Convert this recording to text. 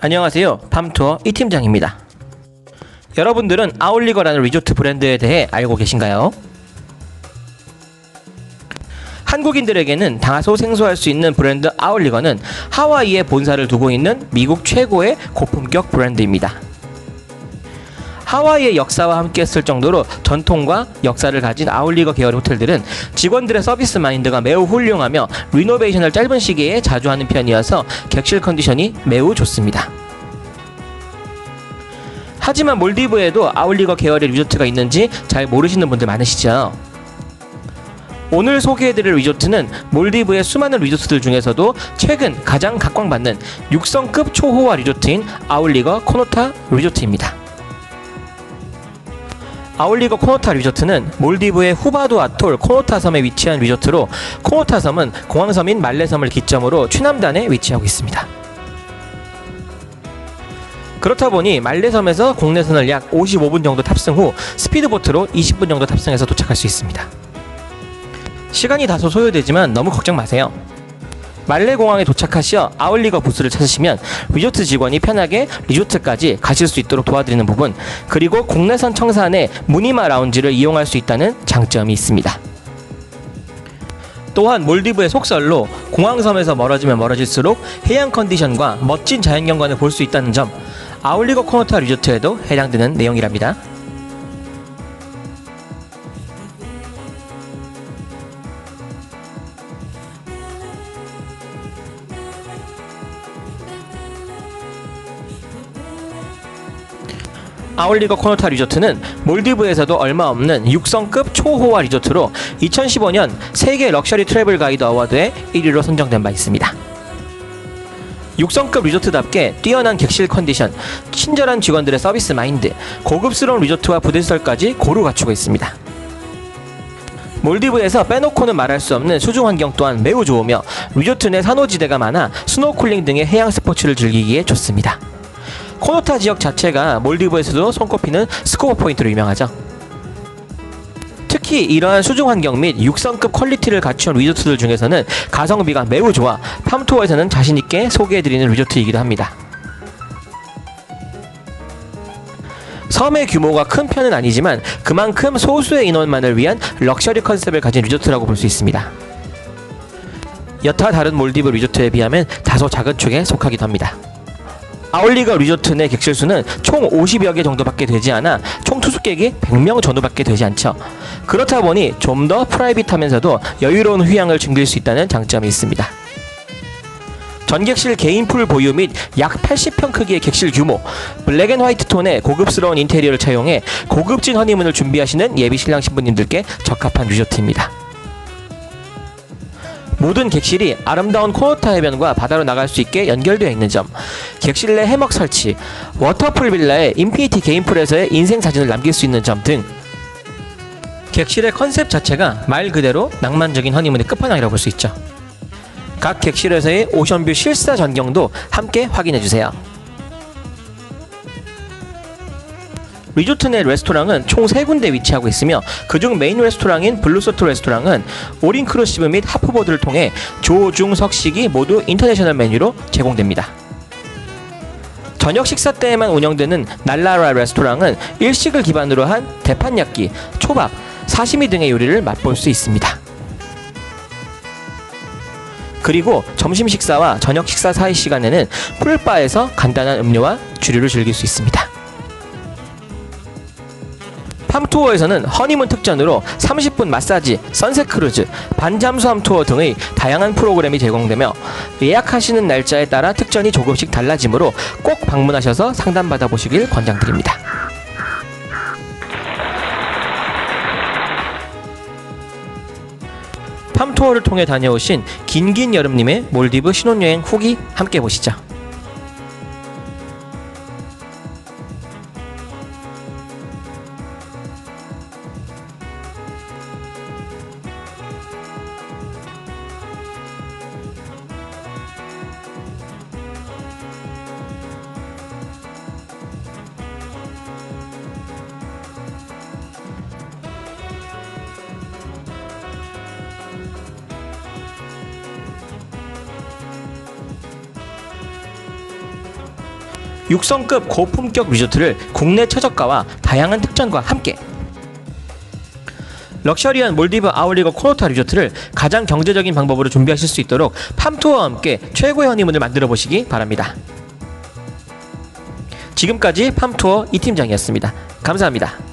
안녕하세요. 팜투어 이 팀장입니다. 여러분들은 아울리거라는 리조트 브랜드에 대해 알고 계신가요? 한국인들에게는 다소 생소할 수 있는 브랜드 아울리거는 하와이에 본사를 두고 있는 미국 최고의 고품격 브랜드입니다. 하와이의 역사와 함께 했을 정도로 전통과 역사를 가진 아울리거 계열 호텔들은 직원들의 서비스 마인드가 매우 훌륭하며 리노베이션을 짧은 시기에 자주 하는 편이어서 객실 컨디션이 매우 좋습니다. 하지만 몰디브에도 아울리거 계열의 리조트가 있는지 잘 모르시는 분들 많으시죠? 오늘 소개해드릴 리조트는 몰디브의 수많은 리조트들 중에서도 최근 가장 각광받는 6성급 초호화 리조트인 아울리거 코노타 리조트입니다. 아울리거 코노타 리조트는 몰디브의 후바도 아톨 코노타 섬에 위치한 리조트로 코노타 섬은 공항섬인 말레섬을 기점으로 최남단에 위치하고 있습니다. 그렇다 보니 말레섬에서 국내선을 약 55분 정도 탑승 후 스피드보트로 20분 정도 탑승해서 도착할 수 있습니다. 시간이 다소 소요되지만 너무 걱정 마세요. 말레 공항에 도착하시어 아울리거 부스를 찾으시면 리조트 직원이 편하게 리조트까지 가실 수 있도록 도와드리는 부분 그리고 국내선 청산의 무니마 라운지를 이용할 수 있다는 장점이 있습니다. 또한 몰디브의 속설로 공항섬에서 멀어지면 멀어질수록 해양 컨디션과 멋진 자연경관을 볼 수 있다는 점 아울리거 코노타 리조트에도 해당되는 내용이랍니다. 아울리거 코노타 리조트는 몰디브에서도 얼마 없는 6성급 초호화 리조트로 2015년 세계 럭셔리 트래블 가이드 어워드에 1위로 선정된 바 있습니다. 6성급 리조트답게 뛰어난 객실 컨디션, 친절한 직원들의 서비스 마인드, 고급스러운 리조트와 부대시설까지 고루 갖추고 있습니다. 몰디브에서 빼놓고는 말할 수 없는 수중 환경 또한 매우 좋으며 리조트 내 산호지대가 많아 스노클링 등의 해양 스포츠를 즐기기에 좋습니다. 코노타 지역 자체가 몰디브에서도 손꼽히는 스코어 포인트로 유명하죠. 특히 이러한 수중 환경 및 육성급 퀄리티를 갖춘 리조트들 중에서는 가성비가 매우 좋아 팜투어에서는 자신있게 소개해드리는 리조트이기도 합니다. 섬의 규모가 큰 편은 아니지만 그만큼 소수의 인원만을 위한 럭셔리 컨셉을 가진 리조트라고 볼 수 있습니다. 여타 다른 몰디브 리조트에 비하면 다소 작은 축에 속하기도 합니다. 아울리거 리조트 내 객실 수는 총 50여 개 정도밖에 되지 않아 총 투숙객이 100명 전후밖에 되지 않죠. 그렇다 보니 좀 더 프라이빗하면서도 여유로운 휴양을 즐길 수 있다는 장점이 있습니다. 전객실 개인 풀 보유 및 약 80평 크기의 객실 규모, 블랙 앤 화이트 톤의 고급스러운 인테리어를 차용해 고급진 허니문을 준비하시는 예비 신랑 신부님들께 적합한 리조트입니다. 모든 객실이 아름다운 코노타 해변과 바다로 나갈 수 있게 연결되어 있는 점, 객실 내 해먹 설치, 워터풀 빌라에 인피니티 게임풀에서의 인생 사진을 남길 수 있는 점 등 객실의 컨셉 자체가 말 그대로 낭만적인 허니문의 끝판왕이라고 볼 수 있죠. 각 객실에서의 오션뷰 실사 전경도 함께 확인해 주세요. 리조트 내 레스토랑은 총 3군데 위치하고 있으며 그중 메인 레스토랑인 블루소트 레스토랑은 오린 크루시브 및 하프보드를 통해 조, 중, 석식이 모두 인터내셔널 메뉴로 제공됩니다. 저녁 식사 때에만 운영되는 날라라 레스토랑은 일식을 기반으로 한 대판야끼, 초밥, 사시미 등의 요리를 맛볼 수 있습니다. 그리고 점심 식사와 저녁 식사 사이 시간에는 풀바에서 간단한 음료와 주류를 즐길 수 있습니다. 팜투어에서는 허니문 특전으로 30분 마사지, 선셋 크루즈, 반잠수함 투어 등의 다양한 프로그램이 제공되며 예약하시는 날짜에 따라 특전이 조금씩 달라지므로 꼭 방문하셔서 상담받아 보시길 권장드립니다. 팜투어를 통해 다녀오신 긴긴 여름님의 몰디브 신혼여행 후기 함께 보시죠. 육성급 고품격 리조트를 국내 최저가와 다양한 특전과 함께 럭셔리한 몰디브 아울리거 코노타 리조트를 가장 경제적인 방법으로 준비하실 수 있도록 팜투어와 함께 최고의 허니문을 만들어 보시기 바랍니다. 지금까지 팜투어 이 팀장이었습니다. 감사합니다.